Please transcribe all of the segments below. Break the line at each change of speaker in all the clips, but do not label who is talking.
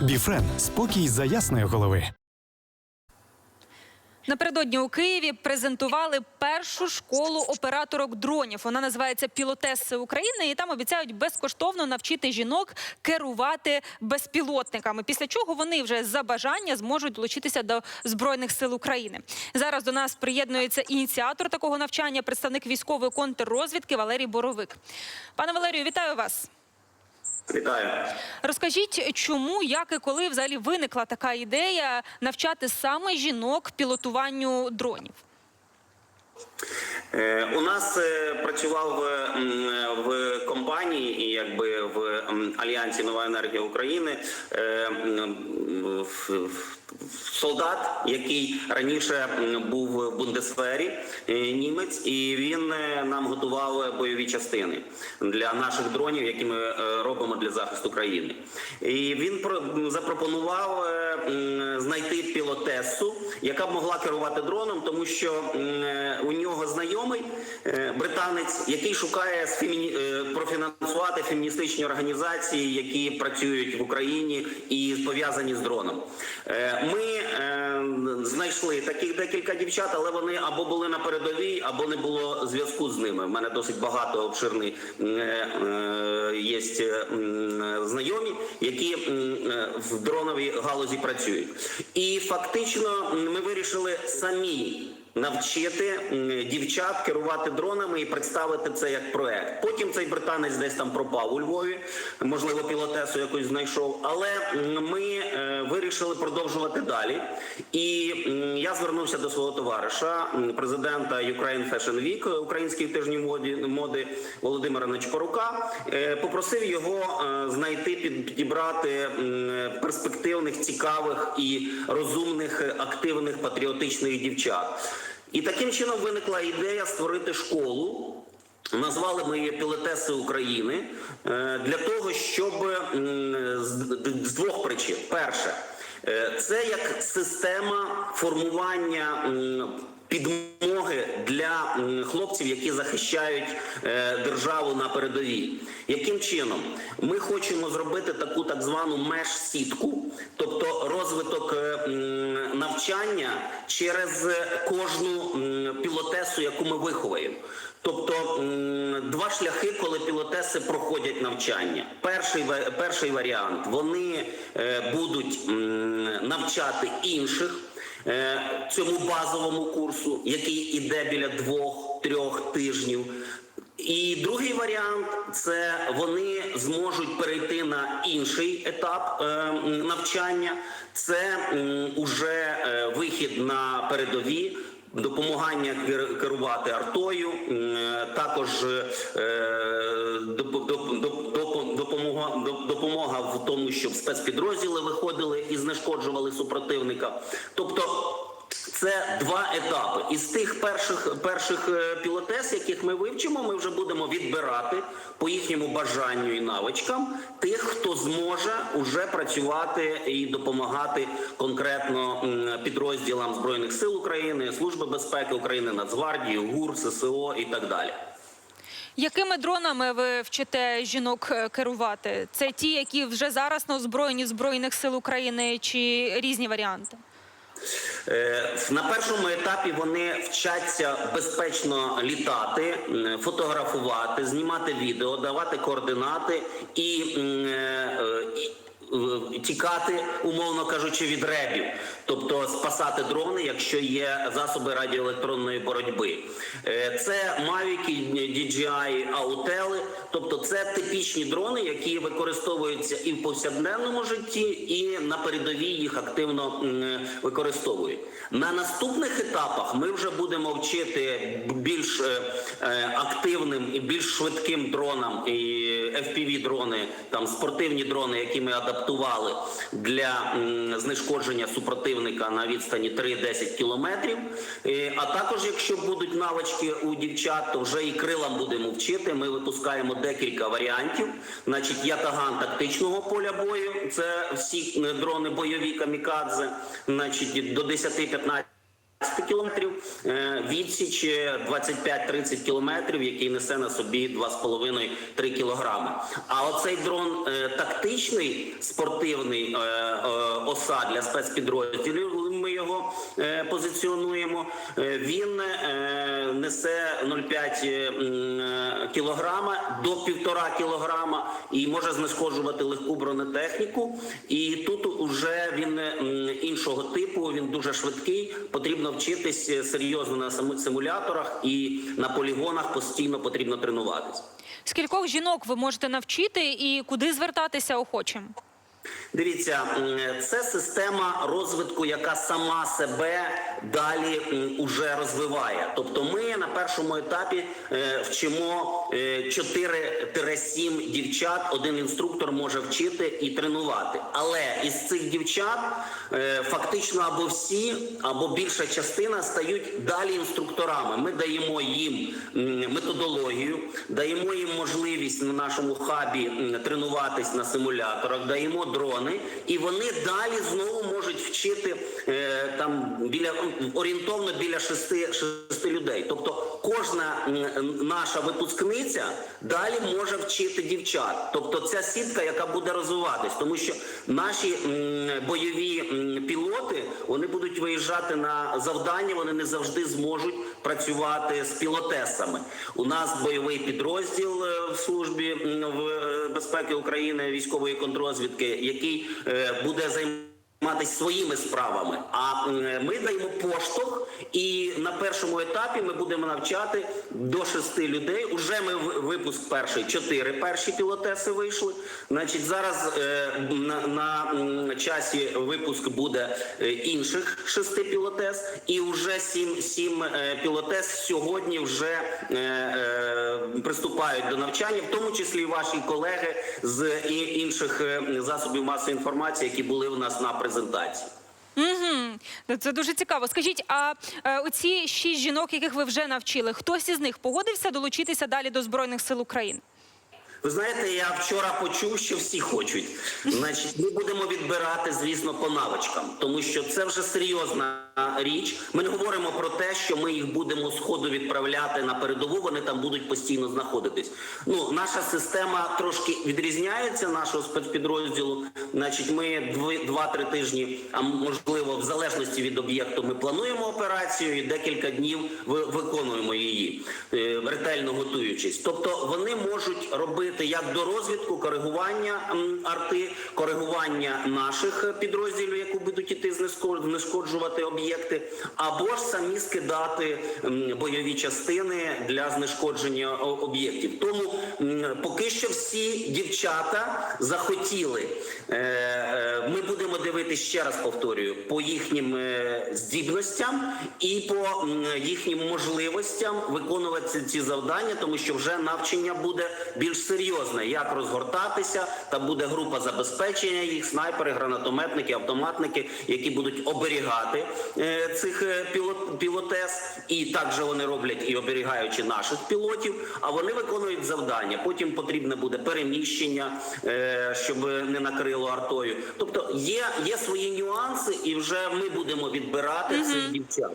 Біфрен спокій за ясної голови.
Напередодні у Києві презентували першу школу операторок дронів. Вона називається Пілотеси України, і там обіцяють безкоштовно навчити жінок керувати безпілотниками. Після чого вони вже за бажання зможуть долучитися до збройних сил України. Зараз до нас приєднується ініціатор такого навчання, представник військової контррозвідки Валерій Боровик. Пане Валерію, вітаю вас.
Вітаю.
Розкажіть, чому, як і коли взагалі виникла така ідея навчати саме жінок пілотуванню дронів?
Е, У нас е, працював в компанії і якби в альянсі Нова енергія України е, солдат, який раніше був в Бундесвері, е, німець, і він е, нам готував бойові частини для наших дронів, які ми е, робимо для захисту країни. І він про- запропонував е, знайти пілотесу, яка б могла керувати дроном, тому що е, у нього знайомий е, британець, який шукає е, профінансувати феміністичні організації, які працюють в Україні і пов'язані з дроном. Е, Ми знайшли таких декілька дівчат, але вони або були на передовій, або не було зв'язку з ними. У мене досить багато обширний є знайомі, які в дроновій галузі працюють. І фактично ми вирішили самі навчити дівчат керувати дронами і представити це як проект. Потім цей британець десь там пропав у Львові, можливо, пілотесу якось знайшов. Але ми е, вирішили продовжувати далі. І я звернувся до свого товариша, президента Ukraine Fashion Week, української тижні моди моди Володимира Нечпорука. Е, Попросив його е, знайти підібрати перспективних, цікавих і розумних, е, активних патріотичних дівчат. І таким чином виникла ідея створити школу. Назвали ми її Пілотеси України е, для того, щоб з двох причин: перше, е, це як система формування підмоги для хлопців, які захищають е, державу на передовій. Яким чином ми хочемо зробити таку так звану меж-сітку, тобто розвиток навчання через кожну пілотесу, яку ми виховуємо. Тобто два шляхи, коли пілотеси проходять навчання. Перший перший варіант вони е, будуть навчати інших е, цьому базовому курсу, який іде біля двох-трьох тижнів. І другий варіант це вони зможуть перейти на інший етап е, навчання. Це уже е, вихід на передові. Допомагання керувати артою, е, також доп- доп- доп- доп- допомога допомога в тому, щоб спецпідрозділи виходили і знешкоджували супротивника. Тобто це два етапи. Із тих перших перших е, пілотес, яких ми вивчимо, ми вже будемо відбирати по їхньому бажанню і навичкам тих, хто зможе уже працювати і допомагати конкретно підрозділам збройних сил України, Служби безпеки України, Нацгвардії, ГУР, ССО і так далі.
Якими дронами ви вчите жінок е, керувати? Це ті, які вже зараз на озброєнні збройних сил України, чи різні варіанти?
Е, На першому етапі вони вчаться безпечно літати, фотографувати, знімати відео, давати координати і, е, е, тікати, умовно кажучи, від ребів, тобто спасати дрони, якщо є засоби радіоелектронної боротьби. Е, Це Mavic, DJI, Аутели, тобто це типічні дрони, які використовуються і в повсякденному житті, і на передовій їх активно використовують. На наступних етапах ми вже будемо вчити більш е, е, активним і більш швидким дронам і fpv дрони, там спортивні дрони, які ми адаптували для знешкодження супротивника на відстані 3-10 кілометрів. Е, А також, якщо будуть навички у дівчат, то вже і крилам будемо вчити. Ми випускаємо декілька варіантів. Значить, ятаган тактичного поля бою. Це всі е, дрони бойові камікадзе, значить до 10-15 кілометрів, е, відсіч е, 25-30 кілометрів, який несе на собі 2,5-3 кілограми. А оцей дрон е, тактичний, спортивний е, е, оса для спецпідрозділів, його е, позиціонуємо. е, Він е, несе 0,5 е, е, кілограма до 1,5 кілограма і може знешкоджувати легку бронетехніку. І тут уже він іншого типу, він дуже швидкий. Потрібно вчитись серйозно на саму- симуляторах і на полігонах постійно потрібно тренуватись.
Скількох жінок ви можете навчити і куди звертатися охочим?
Дивіться, це система розвитку, яка сама себе далі уже розвиває. Тобто, ми на першому етапі е, вчимо е, 4-7 дівчат. Один інструктор може вчити і тренувати. Але із цих дівчат е, фактично або всі, або більша частина стають далі інструкторами. Ми даємо їм методологію, даємо їм можливість на нашому хабі тренуватись на симуляторах, даємо дрони, і вони далі знову можуть вчити е, там біля орієнтовно біля шести, шести людей. Тобто кожна наша випускниця далі може вчити дівчат. Тобто ця сітка, яка буде розвиватись, тому що наші м, бойові м, пілоти вони будуть виїжджати на завдання, вони не завжди зможуть працювати з пілотесами. У нас бойовий підрозділ е, в службі в е, безпеки України військової контрозвідки, який е, буде займатися Займатися своїми справами, а ми даємо поштовх, і на першому етапі ми будемо навчати до шести людей. Уже ми випуск перший чотири перші пілотеси вийшли. Значить, зараз е, на, на часі випуск буде е, інших шести пілотес, і вже сім, сім е, пілотес сьогодні вже приступають до навчання, в тому числі ваші колеги з інших засобів масової інформації, які були у нас на презентації.
Угу. Це дуже цікаво. Скажіть, а е, оці шість жінок, яких ви вже навчили, хтось із них погодився долучитися далі до збройних сил України?
Ви знаєте, я вчора почув, що всі хочуть. Значить, ми будемо відбирати, звісно, по навичкам, тому що це вже серйозна річ. Ми не говоримо про те, що ми їх будемо з ходу відправляти на передову. Вони там будуть постійно знаходитись. Ну, наша система трошки відрізняється нашого спецпідрозділу. Значить, ми дві- два-три тижні, а можливо, в залежності від об'єкту, ми плануємо операцію і декілька днів виконуємо її, е, ретельно готуючись. Тобто вони можуть робити як до розвідку, коригування арти, коригування наших підрозділів, які будуть іти знешко- знешкоджувати об'єкти, або ж самі скидати бойові частини для знешкодження об'єктів. Тому поки що всі дівчата захотіли. Е, е, Ми будемо дивитися ще раз повторюю по їхнім е, здібностям і по їхнім можливостям виконувати ці- завдання, тому що вже навчання буде більш серйозне, як розгортатися. Там буде група забезпечення їх, снайпери, гранатометники, автоматники, які будуть оберігати е, цих е, пілот, пілотес, і також вони роблять і оберігаючи наших пілотів. А вони виконують завдання. Потім потрібне буде переміщення, е, щоб не накрило артою. Тобто є, є свої нюанси, і вже ми будемо відбирати цих дівчат.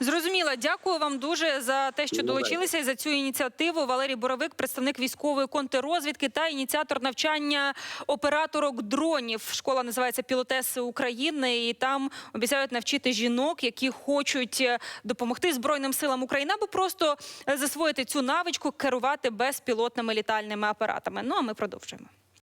Зрозуміло, дякую вам дуже за те, що долучилися і за цю ініціативу. Валерій Боровик, представник військової контррозвідки та ініціатор навчання операторок дронів. Школа називається Пілотеси України, і там обіцяють навчити жінок, які хочуть е, допомогти Збройним силам України, або просто е, засвоїти цю навичку керувати безпілотними літальними апаратами. Ну а ми продовжуємо.